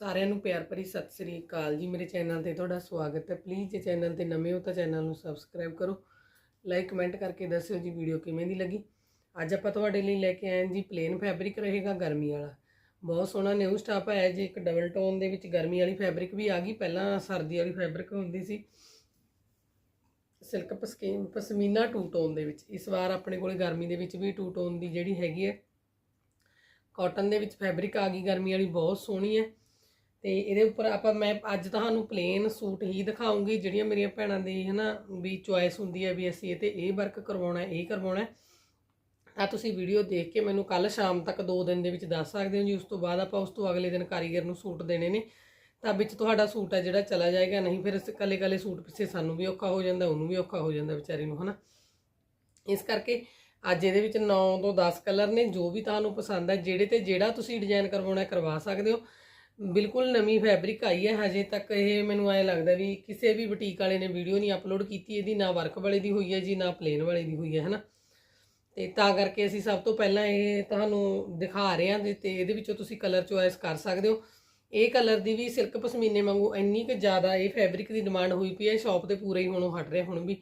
ਸਾਰਿਆਂ ਨੂੰ ਪਿਆਰ ਭਰੀ ਸਤਿ ਸ੍ਰੀ ਅਕਾਲ ਜੀ। ਮੇਰੇ ਚੈਨਲ ਤੇ ਤੁਹਾਡਾ ਸਵਾਗਤ ਹੈ। ਪਲੀਜ਼ ਜੇ ਚੈਨਲ ਤੇ ਨਵੇਂ ਹੋ ਤਾਂ ਚੈਨਲ ਨੂੰ ਸਬਸਕ੍ਰਾਈਬ ਕਰੋ। ਲਾਈਕ ਕਮੈਂਟ ਕਰਕੇ ਦੱਸਿਓ ਜੀ ਵੀਡੀਓ ਕਿਵੇਂ ਦੀ ਲੱਗੀ। ਅੱਜ ਆਪਾਂ ਤੁਹਾਡੇ ਲਈ ਲੈ ਕੇ ਆਏ ਹਾਂ ਜੀ ਪਲੇਨ ਫੈਬਰਿਕ ਰਹੇਗਾ ਗਰਮੀ ਵਾਲਾ। ਬਹੁਤ ਸੋਹਣਾ ਨਿਊ ਸਟਾਪ ਆਇਆ ਜੀ। ਇੱਕ ਡਬਲ ਟੋਨ ਦੇ ਵਿੱਚ ਗਰਮੀ ਵਾਲੀ ਫੈਬਰਿਕ ਵੀ ਆ ਗਈ। ਪਹਿਲਾਂ ਸਰਦੀ ਵਾਲੀ ਫੈਬਰਿਕ ਹੁੰਦੀ ਸੀ। ਸਿਲਕ ਪਸਕੀਨ ਪਸ਼ਮੀਨਾ ਟੂ ਟੋਨ ਦੇ ਵਿੱਚ। ਇਸ ਵਾਰ ਆਪਣੇ ਕੋਲੇ ਗਰਮੀ ਦੇ ਵਿੱਚ ਵੀ ਟੂ ਟੋਨ ਦੀ ਜਿਹੜੀ ਹੈਗੀ ਹੈ। ਕਾਟਨ ਦੇ ਵਿੱਚ ਫੈਬਰਿਕ ਆ ਗਈ। ਗਰਮੀ ਵਾਲੀ ਬਹੁਤ ਸੋਹਣੀ ਹੈ। ਤੇ ਇਹਦੇ ਉੱਪਰ ਆਪਾਂ ਮੈਂ ਅੱਜ ਤੁਹਾਨੂੰ ਪਲੇਨ ਸੂਟ ਹੀ ਦਿਖਾਉਂਗੀ, ਜਿਹੜੀਆਂ ਮੇਰੀਆਂ ਭੈਣਾਂ ਦੀ ਹਨਾ ਵੀ ਚੁਆਇਸ ਹੁੰਦੀ ਹੈ ਵੀ ਅਸੀਂ ਇਹ ਤੇ ਇਹ ਵਰਕ ਕਰਵਾਉਣਾ, ਇਹ ਕਰਵਾਉਣਾ ਤਾਂ ਤੁਸੀਂ ਵੀਡੀਓ ਦੇਖ ਕੇ ਮੈਨੂੰ ਕੱਲ ਸ਼ਾਮ ਤੱਕ 2 ਦਿਨ ਦੇ ਵਿੱਚ ਦੱਸ ਸਕਦੇ ਹੋ ਜੀ, ਉਸ ਤੋਂ ਬਾਅਦ ਆਪਾਂ ਉਸ ਤੋਂ ਅਗਲੇ ਦਿਨ ਕਾਰੀਗਰ ਨੂੰ ਸੂਟ ਦੇਣੇ ਨੇ। ਤਾਂ ਵਿੱਚ ਤੁਹਾਡਾ ਸੂਟ ਹੈ ਜਿਹੜਾ ਚਲਾ ਜਾਏਗਾ, ਨਹੀਂ ਫਿਰ ਕੱਲੇ ਕੱਲੇ ਸੂਟ ਪਿੱਛੇ ਸਾਨੂੰ ਵੀ ਔਖਾ ਹੋ ਜਾਂਦਾ, ਉਹਨੂੰ ਵੀ ਔਖਾ ਹੋ ਜਾਂਦਾ ਵਿਚਾਰੀ ਨੂੰ, ਹਨਾ। ਇਸ ਕਰਕੇ ਅੱਜ ਇਹਦੇ ਵਿੱਚ 9 ਤੋਂ 10 ਕਲਰ ਨੇ, ਜੋ ਵੀ ਤੁਹਾਨੂੰ ਪਸੰਦ ਹੈ, ਜਿਹੜੇ ਤੇ ਜਿਹੜਾ ਤੁਸੀਂ ਡਿਜ਼ਾਈਨ ਕਰਵਾਉਣਾ ਕਰਵਾ ਸਕਦੇ ਹੋ। ਬਿਲਕੁਲ ਨਵੀਂ ਫੈਬਰਿਕ ਆਈ ਹੈ, ਹਜੇ ਤੱਕ ਇਹ ਮੈਨੂੰ ਐ ਲੱਗਦਾ ਵੀ ਕਿਸੇ ਵੀ ਬੁਟੀਕ ਵਾਲੇ ਨੇ ਵੀਡੀਓ ਨਹੀਂ ਅਪਲੋਡ ਕੀਤੀ, ਇਹਦੀ ਨਾ ਵਰਕ ਵਾਲੇ ਦੀ ਹੋਈ ਹੈ ਜੀ, ਨਾ ਪਲੇਨ ਵਾਲੇ ਦੀ ਹੋਈ ਹੈ, ਹਨਾ? ਤੇ ਤਾਂ ਕਰਕੇ ਅਸੀਂ ਸਭ ਤੋਂ ਪਹਿਲਾਂ ਇਹ ਤੁਹਾਨੂੰ ਦਿਖਾ ਰਹੇ ਹਾਂ ਤੇ ਤੇ ਇਹਦੇ ਵਿੱਚੋਂ ਤੁਸੀਂ ਕਲਰ ਚੁਆਇਸ ਕਰ ਸਕਦੇ ਹੋ। ਇਹ ਕਲਰ ਦੀ ਵੀ ਸਿਲਕ ਪਸ਼ਮੀਨੇ ਵਾਂਗੂ ਇੰਨੀ ਕੁ ਜ਼ਿਆਦਾ ਇਹ ਫੈਬਰਿਕ ਦੀ ਡਿਮਾਂਡ ਹੋਈ ਪਈ ਹੈ ਸ਼ਾਪ ਤੇ ਪੂਰੇ ਹੀ ਹੁਣ ਉਹ ਹਟ ਰਹੇ ਹੁਣ ਵੀ।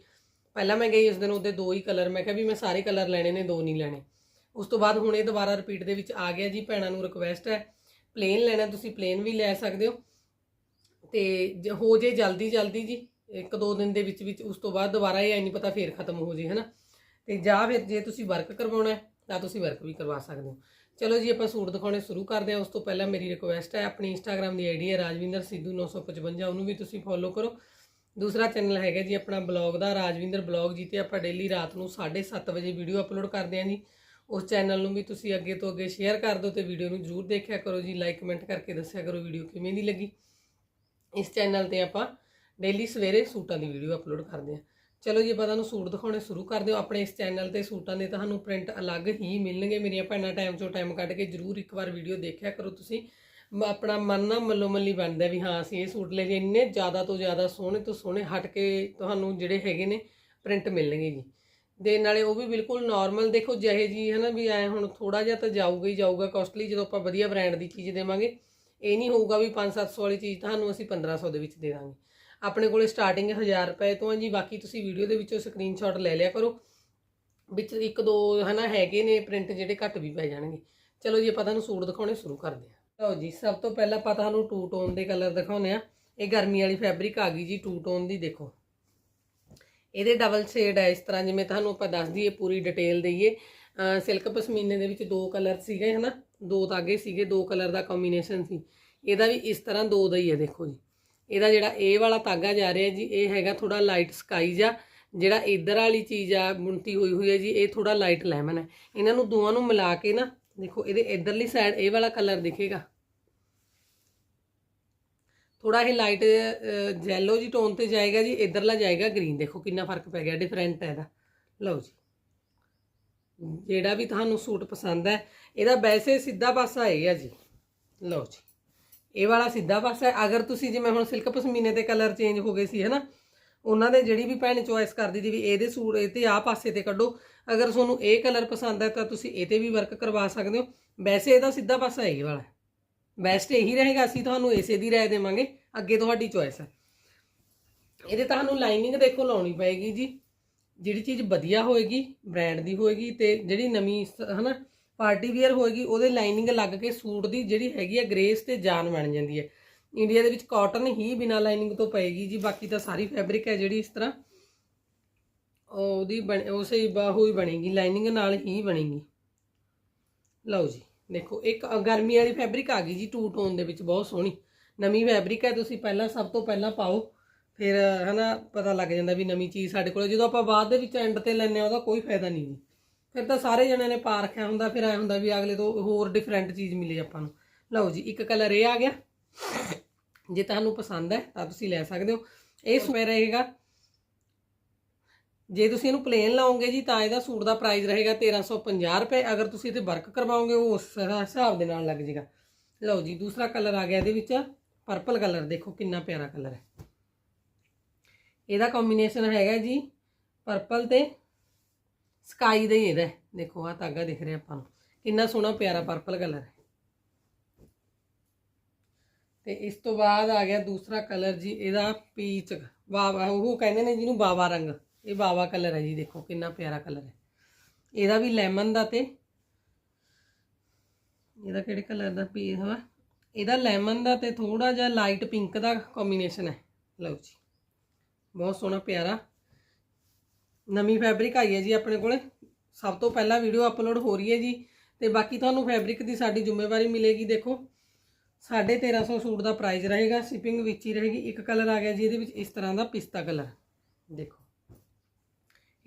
ਪਹਿਲਾਂ ਮੈਂ ਗਈ ਉਸ ਦਿਨ ਉਹਦੇ ਦੋ ਹੀ ਕਲਰ ਮੈਂ ਕਿਹਾ ਵੀ ਮੈਂ ਸਾਰੇ ਕਲਰ ਲੈਣੇ ਨੇ, ਦੋ ਨਹੀਂ ਲੈਣੇ। ਉਸ ਤੋਂ ਬਾਅਦ ਹੁਣ ਇਹ ਦੁਬਾਰਾ ਰਿਪੀਟ ਦੇ ਵਿੱਚ ਆ ਗਿਆ ਜੀ, ਭੈਣਾਂ ਨੂੰ ਰਿਕੁਐਸਟ ਹੈ। ਪਲੇਨ ਲੈਣਾ, ਤੁਸੀਂ ਪਲੇਨ ਵੀ ਲੈ ਸਕਦੇ ਹੋ। ਤੇ ਜੇ ਹੋ ਜੇ ਜਲਦੀ ਜਲਦੀ ਜੀ, ਇੱਕ ਦੋ ਦਿਨ ਦੇ ਵਿੱਚ ਵਿੱਚ, ਉਸ ਤੋਂ ਬਾਅਦ ਦੁਬਾਰਾ ਇਹ ਐ ਨਹੀਂ ਪਤਾ ਫੇਰ ਖਤਮ ਹੋ ਜੇ, ਹਨਾ। ਤੇ ਜਾਂ ਫਿਰ ਜੇ ਤੁਸੀਂ ਵਰਕ ਕਰਵਾਉਣਾ ਹੈ, ਤਾਂ ਤੁਸੀਂ ਵਰਕ ਵੀ ਕਰਵਾ ਸਕਦੇ ਹੋ। ਚਲੋ ਜੀ, ਆਪਾਂ ਸੂਟ ਦਿਖਾਉਣੇ ਸ਼ੁਰੂ ਕਰਦੇ ਹਾਂ। ਉਸ ਤੋਂ ਪਹਿਲਾਂ ਮੇਰੀ ਰਿਕੁਐਸਟ ਹੈ, ਆਪਣੀ ਇੰਸਟਾਗ੍ਰam ਦੀ ਆਈਡੀ ਹੈ ਰਾਜਵਿੰਦਰ ਸਿੱਧੂ 955 ਉਹਨੂੰ ਵੀ ਤੁਸੀਂ ਫੋਲੋ ਕਰੋ। ਦੂਸਰਾ ਚੈਨਲ ਹੈਗਾ ਜੀ, ਆਪਣਾ ਬਲੌਗ ਦਾ, ਰਾਜਵਿੰਦਰ ਬਲੌਗ ਜੀ ਤੇ ਆਪਾਂ ਡੇਲੀ ਰਾਤ ਨੂੰ 7:30 ਵਜੇ ਵੀਡੀਓ ਅਪਲੋਡ ਕਰਦੇ ਹਾਂ ਜੀ। ਉਸ ਚੈਨਲ ਨੂੰ ਵੀ ਤੁਸੀਂ ਅੱਗੇ ਤੋਂ ਅੱਗੇ ਸ਼ੇਅਰ ਕਰ ਦਿਓ ਤੇ ਵੀਡੀਓ ਨੂੰ ਜਰੂਰ ਦੇਖਿਆ ਕਰੋ ਜੀ ਲਾਈਕ ਕਮੈਂਟ ਕਰਕੇ ਦੱਸਿਆ ਕਰੋ ਵੀਡੀਓ ਕਿਵੇਂ ਦੀ ਲੱਗੀ। ਇਸ ਚੈਨਲ ਤੇ ਆਪਾਂ ਡੇਲੀ ਸਵੇਰੇ ਸੂਟਾਂ ਦੀ ਵੀਡੀਓ ਅਪਲੋਡ ਕਰਦੇ ਹਾਂ। ਚਲੋ ਜੀ, ਆਪਾਂ ਤੁਹਾਨੂੰ ਸੂਟ ਦਿਖਾਉਣੇ ਸ਼ੁਰੂ ਕਰ ਦਿਓ। ਆਪਣੇ ਇਸ ਚੈਨਲ ਤੇ ਸੂਟਾਂ ਦੇ ਤੁਹਾਨੂੰ ਪ੍ਰਿੰਟ ਅਲੱਗ ਹੀ ਮਿਲਣਗੇ। ਮੇਰੀਆਂ ਭੈਣਾਂ ਟਾਈਮ ਚੋਂ ਟਾਈਮ ਕੱਢ ਕੇ ਜਰੂਰ ਇੱਕ ਵਾਰ ਵੀਡੀਓ ਦੇਖਿਆ ਕਰੋ ਤੁਸੀਂ। ਆਪਣਾ ਮਨ ਨਾ ਮੱਲੋ ਮੱਲੀ ਬਣਦਾ ਵੀ ਹਾਂ, ਅਸੀਂ ਇਹ ਸੂਟ ਲੈ ਕੇ ਇੰਨੇ ਜ਼ਿਆਦਾ ਤੋਂ ਜ਼ਿਆਦਾ ਸੋਹਣੇ ਤੋਂ ਸੋਹਣੇ ਹਟ ਕੇ ਤੁਹਾਨੂੰ ਜਿਹੜੇ ਹੈਗੇ ਨੇ ਪ੍ਰਿੰਟ ਮਿਲਣਗੇ ਜੀ। ਦੇ ਨਾਲੇ ਉਹ ਵੀ ਬਿਲਕੁਲ ਨਾਰਮਲ ਦੇਖੋ ਜਿਹੇ ਜੀ ਹੈ ਨਾ ਵੀ ਐ ਹੁਣ ਥੋੜਾ ਜਿਹਾ ਤਾਂ ਜਾਊਗਾ ਹੀ ਜਾਊਗਾ ਕਾਸਟਲੀ ਜਦੋਂ ਆਪਾਂ ਵਧੀਆ ਬ੍ਰਾਂਡ ਦੀ ਚੀਜ਼ ਦੇਵਾਂਗੇ, ਇਹ ਨਹੀਂ ਹੋਊਗਾ ਵੀ 5-700 ਵਾਲੀ ਚੀਜ਼ ਤੁਹਾਨੂੰ ਅਸੀਂ 1500 ਦੇ ਵਿੱਚ ਦੇ ਦਾਂਗੇ। ਆਪਣੇ ਕੋਲੇ ਸਟਾਰਟਿੰਗ 1000 ਰੁਪਏ ਤੋਂ ਹੈ ਜੀ, ਬਾਕੀ ਤੁਸੀਂ ਵੀਡੀਓ ਦੇ ਵਿੱਚੋਂ ਸਕਰੀਨਸ਼ਾਟ ਲੈ ਲਿਆ ਕਰੋ, ਵਿੱਚ ਇੱਕ ਦੋ ਹਨਾ ਹੈਗੇ ਨੇ ਪ੍ਰਿੰਟ ਜਿਹੜੇ ਘੱਟ ਵੀ ਪੈ ਜਾਣਗੇ। ਚਲੋ ਜੀ, ਆਪਾਂ ਤੁਹਾਨੂੰ ਸੂਟ ਦਿਖਾਉਣੇ ਸ਼ੁਰੂ ਕਰਦੇ ਹਾਂ। ਲਓ ਜੀ, ਸਭ ਤੋਂ ਪਹਿਲਾਂ ਆਪਾਂ ਤੁਹਾਨੂੰ ਟੂ ਟੋਨ ਦੇ ਕਲਰ ਦਿਖਾਉਨੇ ਆ ਇਹ ਗਰਮੀ ਵਾਲੀ ਫੈਬਰਿਕ ਆ ਗਈ ਜੀ ਟੂ ਟੋਨ ਦੀ ਦੇਖੋ। ਇਹਦੇ ਡਬਲ ਸ਼ੇਡ ਹੈ ਇਸ ਤਰ੍ਹਾਂ, ਜਿਵੇਂ ਤੁਹਾਨੂੰ ਆਪਾਂ ਦੱਸ ਦਈਏ ਪੂਰੀ ਡਿਟੇਲ ਦਈਏ। ਸਿਲਕ ਪਸ਼ਮੀਨੇ ਦੇ ਵਿੱਚ ਦੋ ਕਲਰ ਸੀਗੇ, ਹਨਾ? ਦੋ ਧਾਗੇ ਸੀਗੇ, ਦੋ ਕਲਰ ਦਾ ਕੰਬੀਨੇਸ਼ਨ ਸੀ। ਇਹਦਾ ਵੀ ਇਸ ਤਰ੍ਹਾਂ ਦੋ ਦਾ ਹੀ ਹੈ ਦੇਖੋ ਜੀ। ਇਹਦਾ ਜਿਹੜਾ ਇਹ ਵਾਲਾ ਧਾਗਾ ਜਾ ਰਿਹਾ ਜੀ, ਇਹ ਹੈਗਾ ਥੋੜਾ ਲਾਈਟ ਸਕਾਈ ਜਾਂ ਜਿਹੜਾ ਇਧਰ ਵਾਲੀ ਚੀਜ਼ ਆ, ਬੁਣਤੀ ਹੋਈ ਹੋਈ ਹੈ ਜੀ, ਇਹ ਥੋੜਾ ਲਾਈਟ ਲੈਮਨ ਹੈ ਇਹਨਾਂ ਨੂੰ ਦੋਵਾਂ ਨੂੰ ਮਿਲਾ ਕੇ ਨਾ, ਦੇਖੋ, ਇਹਦੇ ਇਧਰਲੀ ਸਾਈਡ ਇਹ ਵਾਲਾ ਕਲਰ ਦਿਖੇਗਾ। ਥੋੜਾ ਇਹ ਲਾਈਟ ਜੈਲੋ ਜੀ ਟੋਨ ਤੇ ਜਾਏਗਾ ਜੀ, ਇਧਰਲਾ ਜਾਏਗਾ ਗ੍ਰੀਨ ਦੇਖੋ ਕਿੰਨਾ ਫ਼ਰਕ ਪੈ ਗਿਆ ਡਿਫਰੈਂਟ ਹੈ ਇਹਦਾ। ਲਓ ਜੀ। ਜਿਹੜਾ ਵੀ ਤੁਹਾਨੂੰ ਸੂਟ ਪਸੰਦ ਹੈ, ਇਹਦਾ ਵੈਸੇ ਸਿੱਧਾ ਪਾਸਾ ਇਹ ਆ ਜੀ। ਲਓ ਜੀ। ਇਹ ਵਾਲਾ ਸਿੱਧਾ ਪਾਸਾ ਹੈ। ਅਗਰ ਤੁਸੀਂ ਜਿਵੇਂ ਹੁਣ ਸਿਲਕ ਪਸ਼ਮੀਨੇ ਤੇ ਕਲਰ ਚੇਂਜ ਹੋ ਗਏ ਸੀ, ਹਨਾ? ਉਹਨਾਂ ਦੇ ਜਿਹੜੀ ਵੀ ਭੈਣ ਚੁਆਇਸ ਕਰਦੀ ਦੀ ਵੀ ਇਹਦੇ ਸੂਟ ਇਹ ਤੇ ਆਹ ਪਾਸੇ ਤੇ ਕੱਢੋ। ਅਗਰ ਤੁਹਾਨੂੰ ਇਹ ਕਲਰ ਪਸੰਦ ਹੈ, ਤਾਂ ਤੁਸੀਂ ਇਹ ਤੇ ਵੀ ਵਰਕ ਕਰਵਾ ਸਕਦੇ ਹੋ। ਵੈਸੇ ਇਹਦਾ ਸਿੱਧਾ ਪਾਸਾ ਇਹ ਵਾਲਾ ਬੈਸਟ ਇਹੀ ਰਹੇਗਾ, ਅਸੀਂ ਤੁਹਾਨੂੰ ਇਸੇ ਦੀ ਰਾਏ ਦੇਵਾਂਗੇ, ਅੱਗੇ ਤੁਹਾਡੀ ਚੋਇਸ ਹੈ। ਇਹਦੇ ਤੁਹਾਨੂੰ ਲਾਈਨਿੰਗ ਦੇਖੋ ਲਾਉਣੀ ਪਏਗੀ ਜੀ, ਜਿਹੜੀ ਚੀਜ਼ ਵਧੀਆ ਹੋਏਗੀ ਬ੍ਰਾਂਡ ਦੀ ਹੋਏਗੀ ਤੇ ਜਿਹੜੀ ਨਵੀਂ ਸ- ਹਨਾ ਪਾਰਟੀ ਵੇਅਰ ਹੋਏਗੀ, ਉਹਦੇ ਲਾਈਨਿੰਗ ਲੱਗ ਕੇ ਸੂਟ ਦੀ ਜਿਹੜੀ ਹੈਗੀ ਹੈ ਗ੍ਰੇਸ ਤੇ ਜਾਨ ਬਣ ਜਾਂਦੀ ਹੈ। ਇੰਡੀਆ ਦੇ ਵਿੱਚ ਕਾਟਨ ਹੀ ਬਿਨਾ ਲਾਈਨਿੰਗ ਤੋਂ ਪਏਗੀ ਜੀ, ਬਾਕੀ ਤਾਂ ਸਾਰੀ ਫੈਬਰਿਕ ਹੈ ਜਿਹੜੀ ਇਸ ਤਰ੍ਹਾਂ। ਉਹਦੀ ਬਣ ਉਸੇ ਹੀ ਬਾਹੂ ਹੀ ਬਣੇਗੀ ਲਾਈਨਿੰਗ ਨਾਲ ਹੀ ਬਣੇਗੀ। ਲਓ ਜੀ। ਦੇਖੋ, ਇੱਕ ਗਰਮੀ ਵਾਲੀ ਫੈਬਰਿਕ ਆ ਗਈ ਜੀ ਟੂ ਟੋਨ ਦੇ ਵਿੱਚ, ਬਹੁਤ ਸੋਹਣੀ। ਨਵੀਂ ਫੈਬਰਿਕ ਹੈ, ਤੁਸੀਂ ਪਹਿਲਾਂ, ਸਭ ਤੋਂ ਪਹਿਲਾਂ ਪਾਓ। ਫਿਰ, ਹਨਾ, ਪਤਾ ਲੱਗ ਜਾਂਦਾ ਵੀ ਨਵੀਂ ਚੀਜ਼ ਸਾਡੇ ਕੋਲ ਜਦੋਂ ਆਪਾਂ ਬਾਅਦ ਦੇ ਵਿੱਚ ਐਂਡ ਤੇ ਲੈਨੇ ਆ ਉਹਦਾ ਕੋਈ ਫਾਇਦਾ ਨਹੀਂ ਜੀ। ਫਿਰ ਤਾਂ ਸਾਰੇ ਜਣਿਆਂ ਨੇ ਪਾ ਰੱਖਿਆ ਹੁੰਦਾ, ਫਿਰ ਐ ਹੁੰਦਾ ਵੀ ਅਗਲੇ ਤੋਂ ਹੋਰ ਡਿਫਰੈਂਟ ਚੀਜ਼ ਮਿਲੇ ਆਪਾਂ ਨੂੰ। ਲਓ ਜੀ, ਇੱਕ ਕਲਰ ਇਹ ਆ ਗਿਆ। ਜੇ ਤੁਹਾਨੂੰ ਪਸੰਦ ਹੈ, ਤਾਂ ਤੁਸੀਂ ਲੈ ਸਕਦੇ ਹੋ। ਇਹ ਸਮੇਂ ਰਹੇਗਾ। ਜੇ ਤੁਸੀਂ ਇਹਨੂੰ ਪਲੇਨ ਲਾਓਗੇ ਜੀ, ਤਾਂ ਇਹਦਾ ਸੂਟ ਦਾ ਪ੍ਰਾਈਸ ਰਹੇਗਾ 1350 ਰੁਪਏ। ਅਗਰ ਤੁਸੀਂ ਇਹਤੇ ਵਰਕ ਕਰਵਾਓਗੇ, ਉਹ ਉਸ ਹਿਸਾਬ ਦੇ ਨਾਲ ਲੱਗ ਜਾਏਗਾ ਲਓ ਜੀ, ਦੂਸਰਾ ਕਲਰ ਆ ਗਿਆ ਇਹਦੇ ਵਿੱਚ ਪਰਪਲ ਕਲਰ ਦੇਖੋ ਕਿੰਨਾ ਪਿਆਰਾ ਕਲਰ ਹੈ। ਇਹਦਾ ਕੰਬੀਨੇਸ਼ਨ ਹੈਗਾ ਜੀ ਪਰਪਲ ਤੇ ਸਕਾਈ ਦਾ ਹੀ ਇਹਦਾ ਦੇਖੋ ਆ ਧਾਗਾ ਦਿਖ ਰਿਹਾ ਆਪਾਂ ਨੂੰ। ਕਿੰਨਾ ਸੋਹਣਾ, ਪਿਆਰਾ ਪਰਪਲ ਕਲਰ ਹੈ। ਤੇ ਇਸ ਤੋਂ ਬਾਅਦ ਆ ਗਿਆ ਦੂਸਰਾ ਕਲਰ ਜੀ, ਇਹਦਾ ਪੀਚ ਬਾਵਾ ਉਹ ਕਹਿੰਦੇ ਨੇ ਜਿਹਨੂੰ ਬਾਵਾ ਰੰਗ। ਇਹ ਬਾਵਾ ਕਲਰ ਹੈ ਜੀ, ਦੇਖੋ ਕਿੰਨਾ ਪਿਆਰਾ ਕਲਰ ਹੈ। ਇਹਦਾ ਵੀ ਲੈਮਨ ਦਾ ਤੇ ਇਹਦਾ ਕਿਹੜੇ ਕਲਰ ਦਾ ਪੀਸ ਹੈ ਇਹਦਾ ਲੈਮਨ ਦਾ ਤੇ ਥੋੜਾ ਜਿਹਾ ਲਾਈਟ ਪਿੰਕ ਦਾ ਕੰਬੀਨੇਸ਼ਨ ਹੈ। ਲਓ ਜੀ, ਬਹੁਤ ਸੋਹਣਾ ਪਿਆਰਾ। ਨਵੀਂ ਫੈਬਰਿਕ ਆਈ ਹੈ ਜੀ ਆਪਣੇ ਕੋਲੇ। ਸਭ ਤੋਂ ਪਹਿਲਾਂ ਵੀਡੀਓ ਅਪਲੋਡ ਹੋ ਰਹੀ ਹੈ ਜੀ ਤੇ ਬਾਕੀ ਤੁਹਾਨੂੰ ਫੈਬਰਿਕ ਦੀ ਸਾਡੀ ਜ਼ਿੰਮੇਵਾਰੀ ਮਿਲੇਗੀ। ਦੇਖੋ 1350 ਸੂਟ ਦਾ ਪ੍ਰਾਈਸ ਰਹੇਗਾ ਸ਼ਿਪਿੰਗ ਵਿੱਚ ਹੀ ਰਹੇਗੀ। ਇੱਕ ਕਲਰ ਆ ਗਿਆ ਜੀ, ਇਹਦੇ ਵਿੱਚ ਇਸ ਤਰ੍ਹਾਂ ਦਾ ਪਿਸਤਾ ਕਲਰ। ਦੇਖੋ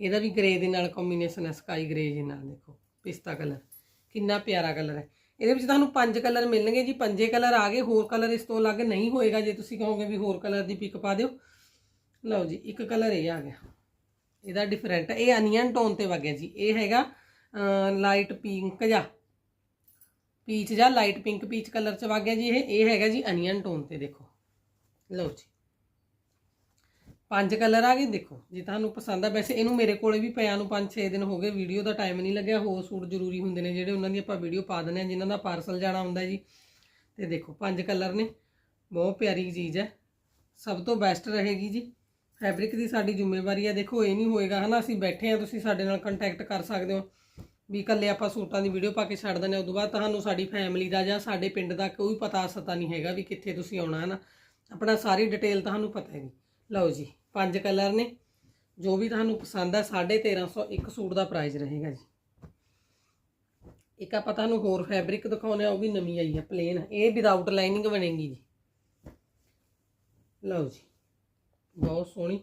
ਇਹਦਾ ਵੀ ਗ੍ਰੇ ਦੇ ਨਾਲ ਕੰਬੀਨੇਸ਼ਨ ਹੈ ਸਕਾਈ ਗ੍ਰੇ ਦੇ ਨਾਲ, ਦੇਖੋ, ਪਿਸਤਾ ਕਲਰ ਕਿੰਨਾ ਪਿਆਰਾ ਕਲਰ ਹੈ। ਇਹਦੇ ਵਿੱਚ ਤੁਹਾਨੂੰ ਪੰਜ ਕਲਰ ਮਿਲਣਗੇ ਜੀ, ਪੰਜੇ ਕਲਰ ਆ ਗਏ, ਹੋਰ ਕਲਰ ਇਸ ਤੋਂ ਅਲੱਗ ਨਹੀਂ ਹੋਏਗਾ, ਜੇ ਤੁਸੀਂ ਕਹੋਗੇ ਵੀ ਹੋਰ ਕਲਰ ਦੀ ਪਿਕ ਪਾ ਦਿਓ। ਲਓ ਜੀ, ਇੱਕ ਕਲਰ ਇਹ ਆ ਗਿਆ। ਇਹਦਾ ਡਿਫਰੈਂਟ ਇਹ ਅਨੀਅਨ ਟੋਨ ਤੇ ਵਗਿਆ ਜੀ। ਇਹ ਹੈਗਾ ਲਾਈਟ ਪਿੰਕ ਜਾਂ ਪੀਚ ਜਾਂ ਲਾਈਟ ਪਿੰਕ ਪੀਚ ਕਲਰ ਚ ਵਗ ਗਿਆ ਜੀ ਇਹ। ਇਹ ਹੈਗਾ ਜੀ ਅਨੀਅਨ ਟੋਨ ਤੇ, ਦੇਖੋ। ਲਓ ਜੀ। ਪੰਜ ਕਲਰ ਆ ਗਏ, ਦੇਖੋ, ਜੇ ਤੁਹਾਨੂੰ ਪਸੰਦ ਆ, ਵੈਸੇ ਇਹਨੂੰ ਮੇਰੇ ਕੋਲੇ ਵੀ ਪਿਆ ਨੂੰ 5-6 ਦਿਨ ਹੋ ਗਏ, ਵੀਡੀਓ ਦਾ ਟਾਈਮ ਨਹੀਂ ਲੱਗਿਆ, ਹੋਰ ਸੂਟ ਜ਼ਰੂਰੀ ਹੁੰਦੇ ਨੇ ਜਿਹੜੇ ਉਹਨਾਂ ਦੀ ਆਪਾਂ ਵੀਡੀਓ ਪਾ ਦਿੰਦੇ ਆ ਜਿਨ੍ਹਾਂ ਦਾ ਪਾਰਸਲ ਜਾਣਾ ਹੁੰਦਾ ਜੀ। ਤੇ ਦੇਖੋ, ਪੰਜ ਕਲਰ ਨੇ, ਬਹੁਤ ਪਿਆਰੀ ਚੀਜ਼ ਹੈ। ਸਭ ਤੋਂ ਬੈਸਟ ਰਹੇਗੀ ਜੀ। ਫੈਬਰਿਕ ਦੀ ਸਾਡੀ ਜ਼ਿੰਮੇਵਾਰੀ ਹੈ, ਦੇਖੋ, ਇਹ ਨਹੀਂ ਹੋਏਗਾ, ਹਨਾ, ਅਸੀਂ ਬੈਠੇ ਆ ਤੁਸੀਂ ਸਾਡੇ ਨਾਲ ਕੰਟੈਕਟ ਕਰ ਸਕਦੇ ਹੋ, ਵੀ ਇਕੱਲੇ ਆਪਾਂ ਸੂਟਾਂ ਦੀ ਵੀਡੀਓ ਪਾ ਕੇ ਛੱਡ ਦਿੰਦੇ ਹਾਂ ਤੋਂ ਬਾਅਦ ਤੁਹਾਨੂੰ ਸਾਡੀ ਫੈਮਿਲੀ ਦਾ ਜਾਂ ਸਾਡੇ ਪਿੰਡ ਦਾ ਕੋਈ ਪਤਾ ਸਤਾ ਨਹੀਂ ਹੈਗਾ ਵੀ ਕਿੱਥੇ ਤੁਸੀਂ ਆਉਣਾ ਹੈ ਨਾ ਆਪਣਾ ਸਾਰੀ ਡਿਟੇਲ ਤੁਹਾਨੂੰ ਪਤਾ ਹੈ ਜੀ। ਲਓ ਜੀ ਪੰਜ ਕਲਰ ਨੇ। ਜੋ ਵੀ ਤੁਹਾਨੂੰ ਪਸੰਦ ਹੈ 1350 ਇੱਕ ਸੂਟ ਦਾ ਪ੍ਰਾਈਸ ਰਹੇਗਾ ਜੀ। ਇੱਕ ਆਪਾਂ ਤੁਹਾਨੂੰ ਹੋਰ ਫੈਬਰਿਕ ਦਿਖਾਉਨੇ ਆ ਉਹ ਵੀ ਨਵੀਂ ਆਈ ਆ ਪਲੇਨ ਇਹ ਵਿਦਆਊਟ ਲਾਈਨਿੰਗ ਬਣੇਗੀ ਜੀ। ਲਓ ਜੀ, ਬਹੁਤ ਸੋਹਣੀ।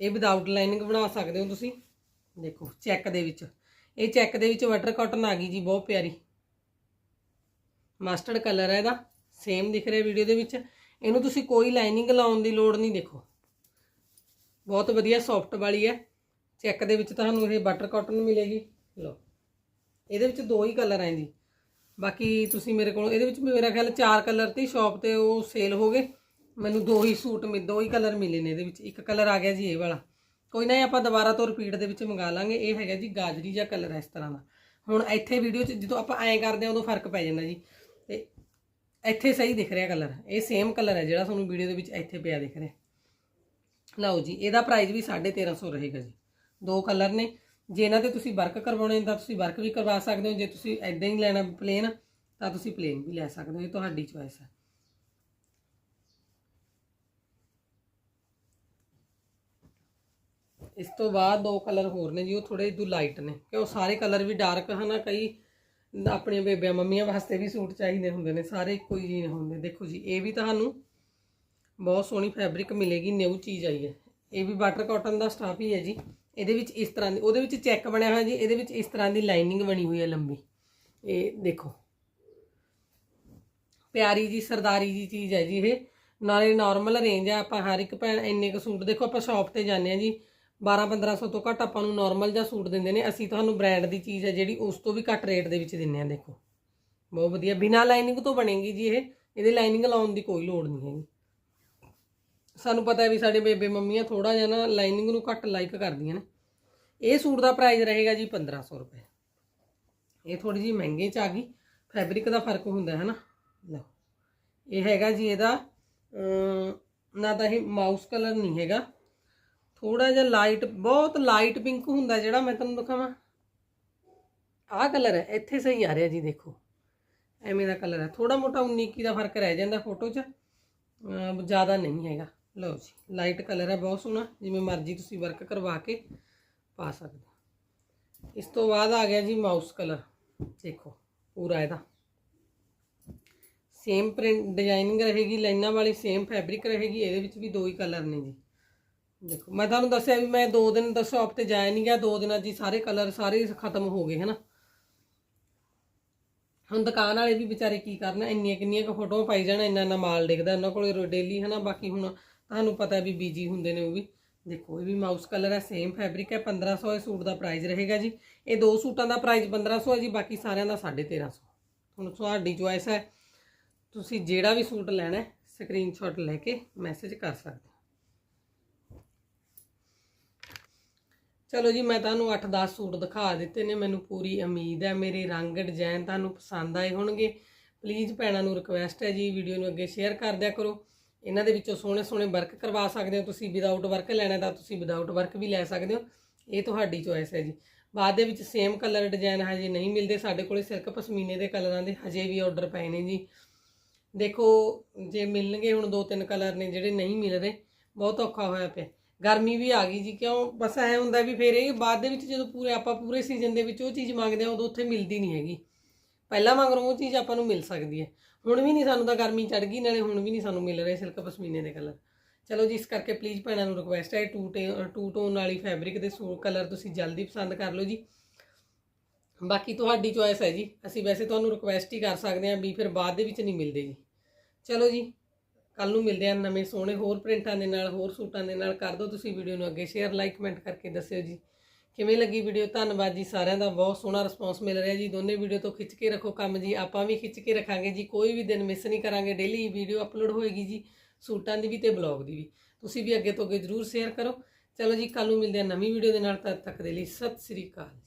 ਇਹ ਵਿਦਆਊਟ ਲਾਈਨਿੰਗ ਬਣਾ ਸਕਦੇ ਹੋ ਤੁਸੀਂ। ਦੇਖੋ ਚੈੱਕ ਦੇ ਵਿੱਚ। ਇਹ ਚੈੱਕ ਦੇ ਵਿੱਚ ਵਾਟਰ ਕਾਟਨ ਆ ਗਈ ਜੀ, ਬਹੁਤ ਪਿਆਰੀ। ਮਸਟਰਡ ਕਲਰ ਹੈ ਇਹਦਾ। ਸੇਮ ਦਿਖ ਰਿਹਾ ਵੀਡੀਓ ਦੇ ਵਿੱਚ। ਇਹਨੂੰ ਤੁਸੀਂ ਕੋਈ ਲਾਈਨਿੰਗ ਲਾਉਣ ਦੀ ਲੋੜ ਨਹੀਂ ਦੇਖੋ। ਬਹੁਤ ਵਧੀਆ ਸੌਫਟ ਵਾਲੀ ਹੈ। ਚੈੱਕ ਦੇ ਵਿੱਚ ਤੁਹਾਨੂੰ ਇਹ ਬਟਰ ਕਾਟਨ ਮਿਲੇਗੀ। ਲਓ। ਇਹਦੇ ਵਿੱਚ ਦੋ ਹੀ ਕਲਰ ਹੈ ਜੀ ਬਾਕੀ ਤੁਸੀਂ ਮੇਰੇ ਕੋਲ ਇਹਦੇ ਵਿੱਚ ਮੇਰਾ ਖਿਆਲ ਚਾਰ ਕਲਰ ਤੇ ਸ਼ਾਪ ਤੇ ਉਹ ਸੇਲ ਹੋ ਗਏ। ਮੈਨੂੰ ਦੋ ਹੀ ਸੂਟ ਮਿਲ ਦੋ ਹੀ ਕਲਰ ਮਿਲੇ ਨੇ ਇਹਦੇ ਵਿੱਚ। ਇੱਕ ਕਲਰ ਆ ਗਿਆ ਜੀ ਇਹ ਵਾਲਾ। ਕੋਈ ਨਾ ਆਪਾਂ ਦੁਬਾਰਾ ਤੋਂ ਰਿਪੀਟ ਦੇ ਵਿੱਚ ਮੰਗਾ ਲਾਂਗੇ। ਇਹ ਹੈਗਾ ਜੀ ਗਾਜਰੀ ਜਿਹਾ ਕਲਰ ਹੈ ਇਸ ਤਰ੍ਹਾਂ ਦਾ। ਹੁਣ ਇੱਥੇ ਵੀਡੀਓ 'ਚ ਜਦੋਂ ਆਪਾਂ ਐਂ ਕਰਦੇ ਹਾਂ ਉਦੋਂ ਫ਼ਰਕ ਪੈ ਜਾਂਦਾ ਜੀ। ਇੱਥੇ ਸਹੀ ਦਿਖ ਰਿਹਾ ਕਲਰ ਇਹ ਸੇਮ ਕਲਰ ਹੈ ਜਿਹੜਾ ਤੁਹਾਨੂੰ ਵੀਡੀਓ ਦੇ ਵਿੱਚ ਇੱਥੇ ਪਿਆ ਦਿਖ ਰਿਹਾ। ਲਓ ਜੀ, ਇਹਦਾ ਪ੍ਰਾਈਸ ਵੀ 1350 ਰਹੇਗਾ ਜੀ। ਦੋ ਕਲਰ ਨੇ। ਜੇ ਇਹਨਾਂ ਤੇ ਤੁਸੀਂ ਵਰਕ ਕਰਵਾਉਣੇ ਤਾਂ ਤੁਸੀਂ ਵਰਕ ਵੀ ਕਰਵਾ ਸਕਦੇ ਹੋ। ਜੇ ਤੁਸੀਂ ਐਦਾਂ ਹੀ ਲੈਣਾ ਪਲੇਨ ਤਾਂ ਤੁਸੀਂ ਪਲੇਨ ਵੀ ਲੈ ਸਕਦੇ ਹੋ। ਇਹ ਤੁਹਾਡੀ ਚੋਇਸ ਹੈ। ਇਸ ਤੋਂ ਬਾਅਦ ਦੋ ਕਲਰ ਹੋਰ ਨੇ ਜੀ, ਉਹ ਥੋੜੇ ਜਿਹੇ ਲਾਈਟ ਨੇ। ਕਿ ਉਹ ਸਾਰੇ ਕਲਰ ਵੀ ਡਾਰਕ ਹਨਾ ਕਈ ਆਪਣੀਆਂ ਬੇਬਿਆਂ ਮੰਮੀਆਂ ਵਾਸਤੇ ਵੀ ਸੂਟ ਚਾਹੀਦੇ ਹੁੰਦੇ ਨੇ, ਸਾਰੇ ਇੱਕੋ ਹੀ ਜਿਹੇ ਹੁੰਦੇ। ਦੇਖੋ ਜੀ, ਇਹ ਵੀ ਤੁਹਾਨੂੰ ਬਹੁਤ ਸੋਹਣੀ ਫੈਬਰਿਕ ਮਿਲੇਗੀ ਨਿਊ ਚੀਜ਼ ਆਈ ਹੈ। ਇਹ ਵੀ ਵਾਟਰ ਕਾਟਨ ਦਾ ਸਟਾਫ ਹੀ ਹੈ ਜੀ। ਇਹਦੇ ਵਿੱਚ ਇਸ ਤਰ੍ਹਾਂ ਦੀ ਉਹਦੇ ਵਿੱਚ ਚੈੱਕ ਬਣਿਆ ਹੋਇਆ ਜੀ, ਇਹਦੇ ਵਿੱਚ ਇਸ ਤਰ੍ਹਾਂ ਦੀ ਲਾਈਨਿੰਗ ਬਣੀ ਹੋਈ ਹੈ ਲੰਬੀ। ਇਹ ਦੇਖੋ। ਪਿਆਰੀ ਜੀ, ਸਰਦਾਰੀ ਜੀ ਚੀਜ਼ ਹੈ ਜੀ ਇਹ। ਨਾਲੇ ਨਾਰਮਲ ਰੇਂਜ ਆ ਆਪਾਂ ਹਰ ਇੱਕ ਭੈਣ ਇੰਨੇ ਕੁ ਸੂਟ ਦੇਖੋ ਆਪਾਂ ਸ਼ਾਪ ਤੇ ਜਾਂਦੇ ਆ ਜੀ 12 1500 ਤੋਂ ਘੱਟ ਆਪਾਂ ਨੂੰ ਨਾਰਮਲ ਜਿਹਾ ਸੂਟ ਦਿੰਦੇ ਨੇ। ਅਸੀਂ ਤੁਹਾਨੂੰ ਬ੍ਰਾਂਡ ਦੀ ਚੀਜ਼ ਹੈ ਜਿਹੜੀ ਉਸ ਤੋਂ ਵੀ ਘੱਟ ਰੇਟ ਦੇ ਵਿੱਚ ਦਿੰਨੇ ਆ ਦੇਖੋ। ਬਹੁਤ ਵਧੀਆ। ਬਿਨਾ ਲਾਈਨਿੰਗ ਤੋਂ ਬਣੇਗੀ ਜੀ ਇਹ। ਇਹਦੇ ਲਾਈਨਿੰਗ ਲਾਉਣ ਦੀ ਕੋਈ ਲੋੜ ਨਹੀਂ ਹੈਗੀ। ਸਾਨੂੰ ਪਤਾ ਹੈ ਵੀ ਸਾਡੇ ਬੇਬੇ ਮੰਮੀਆਂ ਥੋੜਾ ਜਿਹਾ ਨਾ ਲਾਈਨਿੰਗ ਨੂੰ ਘੱਟ ਲਾਈਕ ਕਰਦੀਆਂ ਨੇ। ਇਹ ਸੂਟ ਦਾ ਪ੍ਰਾਈਸ ਰਹੇਗਾ ਜੀ 1500 ਰੁਪਏ। ਇਹ ਥੋੜੀ ਜੀ ਮਹਿੰਗੇ ਚ ਆ ਗਈ। ਫੈਬਰਿਕ ਦਾ ਫ਼ਰਕ ਹੁੰਦਾ ਹੈ ਨਾ। ਲਓ। ਇਹ ਹੈਗਾ ਜੀ ਇਹਦਾ ਨਾ ਤਾਂ ਇਹ ਮਾਊਸ ਕਲਰ ਨਹੀਂ ਹੈਗਾ। ਥੋੜਾ ਜਿਹਾ ਲਾਈਟ ਬਹੁਤ ਲਾਈਟ ਪਿੰਕ ਹੁੰਦਾ ਜਿਹੜਾ ਮੈਂ ਤੁਹਾਨੂੰ ਦਿਖਾਵਾਂ। ਆਹ ਕਲਰ ਹੈ, ਇੱਥੇ ਸਹੀ ਆ ਰਿਹਾ ਜੀ, ਦੇਖੋ। ਐਵੇਂ ਦਾ ਕਲਰ ਹੈ। ਥੋੜਾ ਮੋਟਾ 19 21 ਦਾ ਫ਼ਰਕ ਰਹਿ ਜਾਂਦਾ ਫੋਟੋ 'ਚ। ਜ਼ਿਆਦਾ ਨਹੀਂ ਹੈਗਾ। ਲਓ ਜੀ ਲਾਈਟ ਕਲਰ ਹੈ, ਬਹੁਤ ਸੋਹਣਾ। ਜਿਵੇਂ ਮਰਜ਼ੀ ਤੁਸੀਂ ਵਰਕ ਕਰਵਾ ਕੇ ਪਾ ਸਕਦੇ ਇਸ ਤੋਂ ਬਾਅਦ ਆ ਗਿਆ ਜੀ ਮਾਊਸ ਕਲਰ ਦੇਖੋ, ਪੂਰਾ ਇਹਦਾ। ਸੇਮ ਪ੍ਰਿੰਟ ਡਿਜ਼ਾਈਨਿੰਗ ਰਹੇਗੀ, ਲਾਈਨਾਂ ਵਾਲੀ ਸੇਮ ਫੈਬਰਿਕ ਰਹੇਗੀ, ਇਹਦੇ ਵਿੱਚ ਵੀ ਦੋ ਹੀ ਕਲਰ ਨੇ ਜੀ। ਦੇਖੋ, ਮੈਂ ਤੁਹਾਨੂੰ ਦੱਸਿਆ ਵੀ ਮੈਂ ਦੋ ਦਿਨ ਦਾ ਸ਼ਾਪ ਤੇ ਜਾਇਆ ਨਹੀਂ ਗਿਆ, ਦੋ ਦਿਨਾਂ ਜੀ ਸਾਰੇ ਕਲਰ ਸਾਰੇ ਖਤਮ ਹੋ ਗਏ, ਹਨਾ? ਹੁਣ ਦੁਕਾਨ ਵਾਲੇ ਵੀ ਵਿਚਾਰੇ ਕੀ ਕਰਨ, ਇੰਨੀਆਂ ਕਿੰਨੀਆਂ ਕੁ ਫੋਟੋਆਂ ਪਾਈ ਜਾਣ, ਇੰਨਾ ਇੰਨਾ ਮਾਲ ਡਿੱਗਦਾ, ਉਹਨਾਂ ਕੋਲੇ ਡੇਲੀ ਹਨਾ? ਬਾਕੀ ਹੁਣ ਤੁਹਾਨੂੰ ਪਤਾ ਵੀ ਬੀਜੀ ਹੁੰਦੇ ਨੇ ਉਹ ਵੀ। ਦੇਖੋ, ਇਹ ਵੀ ਮਾਊਸ ਕਲਰ ਹੈ ਸੇਮ ਫੈਬਰਿਕ ਹੈ 1500 ਇਹ ਸੂਟ ਦਾ ਪ੍ਰਾਈਸ ਰਹੇਗਾ ਜੀ। ਇਹ ਦੋ ਸੂਟਾਂ ਦਾ ਪ੍ਰਾਈਸ 1500 ਹੈ ਜੀ, ਬਾਕੀ ਸਾਰਿਆਂ ਦਾ 1350 ਹੁਣ ਤੁਹਾਡੀ ਚੋਇਸ ਹੈ, ਤੁਸੀਂ ਜਿਹੜਾ ਵੀ ਸੂਟ ਲੈਣਾ ਹੈ ਸਕਰੀਨਸ਼ਾਟ ਲੈ ਕੇ ਮੈਸੇਜ ਕਰ ਸਕਦੇ ਚਲੋ ਜੀ, ਮੈਂ ਤੁਹਾਨੂੰ 8-10 ਸੂਟ ਦਿਖਾ ਦਿੱਤੇ ਨੇ, ਮੈਨੂੰ ਪੂਰੀ ਉਮੀਦ ਹੈ, ਮੇਰੇ ਰੰਗ ਡਿਜ਼ਾਈਨ ਤੁਹਾਨੂੰ ਪਸੰਦ ਆਏ ਹੋਣਗੇ। ਪਲੀਜ਼ ਭੈਣਾਂ ਨੂੰ ਰਿਕੁਐਸਟ ਹੈ ਜੀ, ਵੀਡੀਓ ਨੂੰ ਅੱਗੇ ਸ਼ੇਅਰ ਕਰ ਦਿਆ ਕਰੋ। ਇਹਨਾਂ ਦੇ ਵਿੱਚੋਂ ਸੋਹਣੇ ਸੋਹਣੇ ਵਰਕ ਕਰਵਾ ਸਕਦੇ ਹੋ ਤੁਸੀਂ ਵਿਦਆਊਟ ਵਰਕ ਲੈਣਾ ਤਾਂ ਤੁਸੀਂ ਵਿਦਆਊਟ ਵਰਕ ਵੀ ਲੈ ਸਕਦੇ ਹੋ। ਇਹ ਤੁਹਾਡੀ ਚੋਇਸ ਹੈ ਜੀ। ਬਾਅਦ ਦੇ ਵਿੱਚ ਸੇਮ ਕਲਰ ਡਿਜ਼ਾਈਨ ਹਜੇ ਨਹੀਂ ਮਿਲਦੇ, ਸਾਡੇ ਕੋਲੇ ਸਿਲਕ ਪਸ਼ਮੀਨੇ ਦੇ ਕਲਰਾਂ ਦੇ ਹਜੇ ਵੀ ਆਰਡਰ ਪਏ ਨੇ ਜੀ। ਦੇਖੋ, ਜੇ ਮਿਲਣਗੇ ਹੁਣ ਦੋ ਤਿੰਨ ਕਲਰ ਨੇ ਜਿਹੜੇ ਨਹੀਂ ਮਿਲ ਰਹੇ ਬਹੁਤ ਔਖਾ ਹੋਇਆ ਪਿਆ। ਗਰਮੀ ਵੀ ਆ ਗਈ ਜੀ, ਕਿਉਂ? ਬਸ ਐ ਹੁੰਦਾ ਵੀ ਫਿਰ ਇਹ ਬਾਅਦ ਦੇ ਵਿੱਚ ਜਦੋਂ ਪੂਰੇ, ਆਪਾਂ ਪੂਰੇ ਸੀਜ਼ਨ ਦੇ ਵਿੱਚ ਉਹ ਚੀਜ਼ ਮੰਗਦੇ ਆ ਉਦੋਂ ਉੱਥੇ ਮਿਲਦੀ ਨਹੀਂ ਹੈਗੀ। ਪਹਿਲਾਂ ਮਗਰੋਂ ਉਹ ਚੀਜ਼ ਆਪਾਂ ਨੂੰ ਮਿਲ ਸਕਦੀ ਹੈ। ਹੁਣ ਵੀ ਨਹੀਂ ਸਾਨੂੰ ਤਾਂ ਗਰਮੀ ਚੜ ਗਈ, ਨਾਲੇ ਹੁਣ ਵੀ ਨਹੀਂ ਸਾਨੂੰ ਮਿਲ ਰਹੇ ਸਿਲਕ ਪਸ਼ਮੀਨੇ ਦੇ ਕਲਰ ਚਲੋ ਜੀ, ਇਸ ਕਰਕੇ ਪਲੀਜ਼ ਭੈਣਾਂ ਨੂੰ ਰਿਕੁਐਸਟ ਹੈ ਟੂ ਟੇ ਟੂ ਟੋਨ ਵਾਲੀ ਫੈਬਰਿਕ ਦੇ ਸੂਟ ਕਲਰ ਤੁਸੀਂ ਜਲਦੀ ਪਸੰਦ ਕਰ ਲਓ ਜੀ। ਬਾਕੀ ਤੁਹਾਡੀ ਚੋਇਸ ਹੈ ਜੀ। ਅਸੀਂ ਵੈਸੇ ਤੁਹਾਨੂੰ ਰਿਕੁਐਸਟ ਹੀ ਕਰ ਸਕਦੇ ਹਾਂ ਵੀ ਫਿਰ ਬਾਅਦ ਦੇ ਵਿੱਚ ਨਹੀਂ ਮਿਲਦੇ ਜੀ। ਚਲੋ ਜੀ ਕੱਲ ਨੂੰ ਮਿਲਦੇ ਹਾਂ ਨਵੇਂ ਸੋਹਣੇ ਹੋਰ ਪ੍ਰਿੰਟਾਂ ਦੇ ਨਾਲ, ਹੋਰ ਸੂਟਾਂ ਦੇ ਨਾਲ। ਕਰ ਦਿਓ ਤੁਸੀਂ ਵੀਡੀਓ ਨੂੰ ਅੱਗੇ ਸ਼ੇਅਰ ਲਾਈਕ ਕਮੈਂਟ ਕਰਕੇ ਦੱਸਿਓ ਜੀ। ਕਿਵੇਂ ਲੱਗੀ ਵੀਡੀਓ? ਧੰਨਵਾਦ ਜੀ ਸਾਰਿਆਂ ਦਾ। ਬਹੁਤ ਸੋਹਣਾ ਰਿਸਪੌਂਸ ਮਿਲ ਰਿਹਾ ਜੀ। ਦੋਨੇ ਵੀਡੀਓ ਤੋਂ ਖਿੱਚ ਕੇ ਰੱਖੋ ਕੰਮ ਜੀ। ਆਪਾਂ ਵੀ ਖਿੱਚ ਕੇ ਰੱਖਾਂਗੇ ਜੀ। ਕੋਈ ਵੀ ਦਿਨ ਮਿਸ ਨਹੀਂ ਕਰਾਂਗੇ। ਡੇਲੀ ਵੀਡੀਓ ਅਪਲੋਡ ਹੋਏਗੀ ਜੀ, ਸੂਟਾਂ ਦੀ ਵੀ ਤੇ ਬਲੌਗ ਦੀ ਵੀ। ਤੁਸੀਂ ਵੀ ਅੱਗੇ ਤੋਂ ਅੱਗੇ ਜਰੂਰ ਸ਼ੇਅਰ ਕਰੋ। ਚਲੋ ਜੀ ਕੱਲ ਨੂੰ ਮਿਲਦੇ ਹਾਂ ਨਵੀਂ ਵੀਡੀਓ ਦੇ ਨਾਲ। ਤਦ ਤੱਕ ਦੇ ਲਈ ਸਤਿ ਸ੍ਰੀ ਅਕਾਲ